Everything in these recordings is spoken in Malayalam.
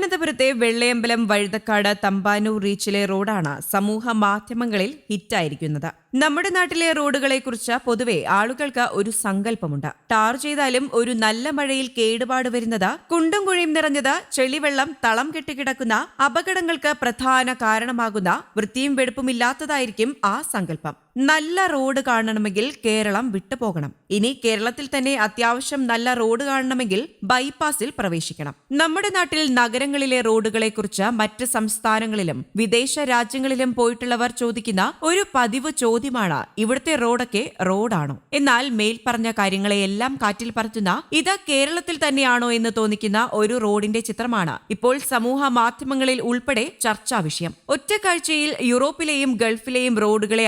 തിരുവനന്തപുരത്തെ വെള്ളയമ്പലം വഴുതക്കാട് തമ്പാനൂർ റീച്ചിലെ റോഡാണ് സമൂഹ മാധ്യമങ്ങളിൽ ഹിറ്റായിരിക്കുന്നത്. നമ്മുടെ നാട്ടിലെ റോഡുകളെക്കുറിച്ച് പൊതുവെ ആളുകൾക്ക് ഒരു സങ്കല്പമുണ്ട്. ടാർ ചെയ്താലും ഒരു നല്ല മഴയിൽ കേടുപാട് വരുന്നത് കുണ്ടും കുഴിയും നിറഞ്ഞത് ചെളിവെള്ളം തളം കെട്ടിക്കിടക്കുന്ന അപകടങ്ങൾക്ക് പ്രധാന കാരണമാകുന്ന വൃത്തിയും വെടുപ്പുമില്ലാത്തതായിരിക്കും ആ സങ്കല്പം. നല്ല റോഡ് കാണണമെങ്കിൽ കേരളം വിട്ടുപോകണം. ഇനി കേരളത്തിൽ തന്നെ അത്യാവശ്യം നല്ല റോഡ് കാണണമെങ്കിൽ ബൈപ്പാസിൽ പ്രവേശിക്കണം. നമ്മുടെ നാട്ടിൽ നഗരങ്ങളിലെ റോഡുകളെക്കുറിച്ച് മറ്റ് സംസ്ഥാനങ്ങളിലും വിദേശ രാജ്യങ്ങളിലും പോയിട്ടുള്ളവർ ചോദിക്കുന്ന ഒരു പതിവ് ചോദ്യമാണ് ഇവിടുത്തെ റോഡൊക്കെ റോഡാണോ? എന്നാൽ മേൽപ്പറഞ്ഞ കാര്യങ്ങളെ കാര്യങ്ങളെയെല്ലാം കാറ്റിൽ പറത്തുന്ന ഇത് കേരളത്തിൽ തന്നെയാണോ എന്ന് തോന്നിക്കുന്ന ഒരു റോഡിന്റെ ചിത്രമാണ്. ഇപ്പോൾ സമൂഹ മാധ്യമങ്ങളിൽ ഉൾപ്പെടെ ചർച്ചാ വിഷയം. ഒറ്റക്കാഴ്ചയിൽ യൂറോപ്പിലെയും ഗൾഫിലെയും റോഡുകളെ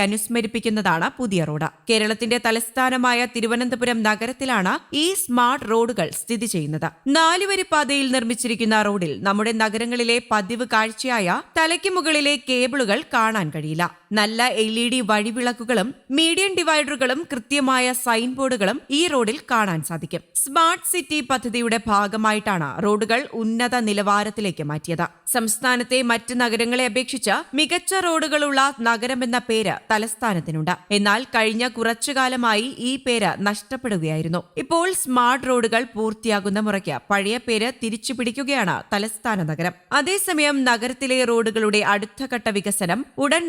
അനുസ്മരിപ്പിക്കുന്നതാണ് പുതിയ റോഡ്. കേരളത്തിന്റെ തലസ്ഥാനമായ തിരുവനന്തപുരം നഗരത്തിലാണ് ഈ സ്മാർട്ട് റോഡുകൾ സ്ഥിതി ചെയ്യുന്നത്. നാലുവരി പാതയിൽ നിർമ്മിച്ചിരിക്കുന്ന റോഡിൽ നമ്മുടെ നഗരങ്ങളിലെ പതിവ് കാഴ്ചയായ തലയ്ക്ക് മുകളിലെ കേബിളുകൾ കാണാൻ കഴിയില്ല. നല്ല എൽ ഇ ഡി വഴിവിളക്കുകളും മീഡിയം ഡിവൈഡറുകളും കൃത്യമായ സൈൻ ബോർഡുകളും ഈ റോഡിൽ കാണാൻ സാധിക്കും. സ്മാർട്ട് സിറ്റി പദ്ധതിയുടെ ഭാഗമായിട്ടാണ് റോഡുകൾ ഉന്നത നിലവാരത്തിലേക്ക് മാറ്റിയത്. സംസ്ഥാനത്തെ മറ്റ് നഗരങ്ങളെ അപേക്ഷിച്ച് മികച്ച റോഡുകളുള്ള നഗരമെന്ന പേര് തലസ്ഥാനത്തിനുണ്ട്. എന്നാൽ കഴിഞ്ഞ കുറച്ചു കാലമായി ഈ പേര് നഷ്ടപ്പെടുകയായിരുന്നു. ഇപ്പോൾ സ്മാർട്ട് റോഡുകൾ പൂർത്തിയാകുന്ന മുറയ്ക്ക് പഴയ പേര് തിരിച്ചു പിടിക്കുകയാണ് തലസ്ഥാന നഗരം. അതേസമയം നഗരത്തിലെ റോഡുകളുടെ അടുത്ത ഘട്ട വികസനം ഉടൻ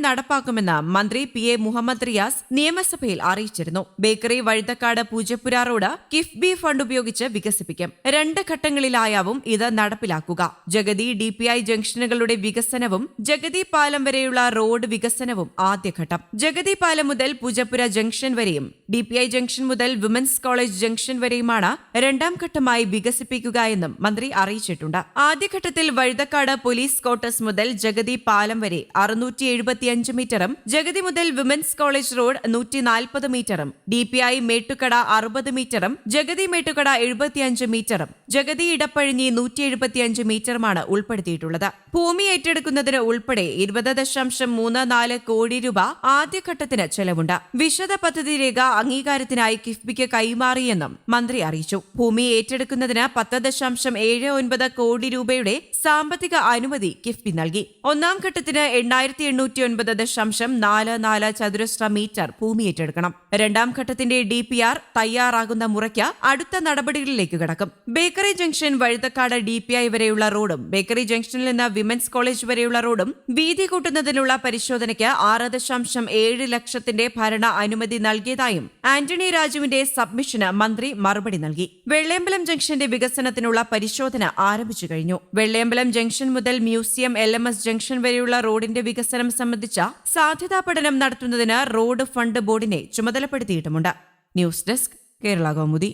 നടപ്പാക്കുമെന്ന് മന്ത്രി പി എ മുഹമ്മദ് റിയാസ് നിയമസഭയിൽ അറിയിച്ചിരുന്നു. Bakery Vazhuthacaud Poojappura road KIIFB fund ഉപയോഗിച്ച് വികസിപ്പിക്കും. രണ്ട് ഘട്ടങ്ങളിലായാവും ഇത് നടപ്പിലാക്കുക. ജഗതി ഡി പി ഐ ജംഗ്ഷനുകളുടെ വികസനവും ജഗതി പാലം വരെയുള്ള റോഡ് വികസനവും ആദ്യഘട്ടം ജഗതി പാലം മുതൽ പൂജപ്പുര ജംഗ്ഷൻ വരെയും ഡി പി ഐ ജംഗ്ഷൻ മുതൽ വിമൻസ് കോളേജ് ജംഗ്ഷൻ വരെയുമാണ് രണ്ടാം ഘട്ടമായി വികസിപ്പിക്കുക എന്നും മന്ത്രി അറിയിച്ചിട്ടുണ്ട്. ആദ്യഘട്ടത്തിൽ വഴുതക്കാട് പോലീസ് ക്വാർട്ടേഴ്സ് മുതൽ ജഗതി പാലം വരെ അറുന്നൂറ്റി എഴുപത്തിയഞ്ച് മീറ്ററും ജഗതി മുതൽ വിമൻസ് കോളേജ് റോഡ് നൂറ്റി നാൽപ്പത് മീറ്ററും ഡി പി ഐ മേട്ടുക്കട അറുപത് മീറ്ററും ജഗതി മേട്ടുകട എഴുപത്തിയഞ്ച് മീറ്ററും ജഗതി ഇടപ്പഴിഞ്ഞി നൂറ്റി എഴുപത്തിയഞ്ച് മീറ്ററുമാണ് ഉൾപ്പെടുത്തിയിട്ടുള്ളത്. ഭൂമി ഏറ്റെടുക്കുന്നതിന് ഉൾപ്പെടെ ഇരുപത് ദശാംശം മൂന്ന് നാല് കോടി രൂപ ആദ്യഘട്ടത്തിന് ചെലവുണ്ട്. വിശദ പദ്ധതി രേഖ അംഗീകാരത്തിനായി കിഫ്ബിക്ക് കൈമാറിയെന്നും മന്ത്രി അറിയിച്ചു. ഭൂമി ഏറ്റെടുക്കുന്നതിന് പത്ത് ദശാംശം ഏഴ് ഒൻപത് കോടി രൂപയുടെ സാമ്പത്തിക അനുമതി കിഫ്ബി നൽകി. ഒന്നാം ഘട്ടത്തിന് എണ്ണായിരത്തി എണ്ണൂറ്റി ഒൻപത് ദശാംശം നാല് നാല് ചതുരശ്ര മീറ്റർ ഭൂമി ഏറ്റെടുക്കണം. രണ്ടാം ഘട്ടത്തിന്റെ ഡി പി ആർ തയ്യാറാകുന്ന മുറയ്ക്ക് അടുത്ത നടപടികളിലേക്ക് കടക്കും. Bakery junction Vazhuthacaud D P I വരെയുള്ള റോഡും ബേക്കറി ജംഗ്ഷനിൽ നിന്ന് വിമൻസ് കോളേജ് വരെയുള്ള റോഡും വീതി കൂട്ടുന്നതിനുള്ള പരിശോധനയ്ക്ക് ആറ് ദശാംശം ഏഴ് ലക്ഷത്തിന്റെ ഭരണ അനുമതി നൽകിയതായും ആന്റണി രാജുവിന്റെ സബ്മിഷന് മന്ത്രി മറുപടി നൽകി. വെള്ളയമ്പലം ജംഗ്ഷന്റെ വികസനത്തിനുള്ള പരിശോധന ആരംഭിച്ചു കഴിഞ്ഞു. വെള്ളയമ്പലം ജംഗ്ഷൻ മുതൽ മ്യൂസിയം എൽ ജംഗ്ഷൻ വരെയുള്ള റോഡിന്റെ വികസനം സംബന്ധിച്ച സാധ്യതാ പഠനം നടത്തുന്നതിന് റോഡ് ഫണ്ട് ബോർഡിനെ ചുമതലപ്പെടുത്തിയിട്ടുമുണ്ട്. News desk Kerala Kaumudi.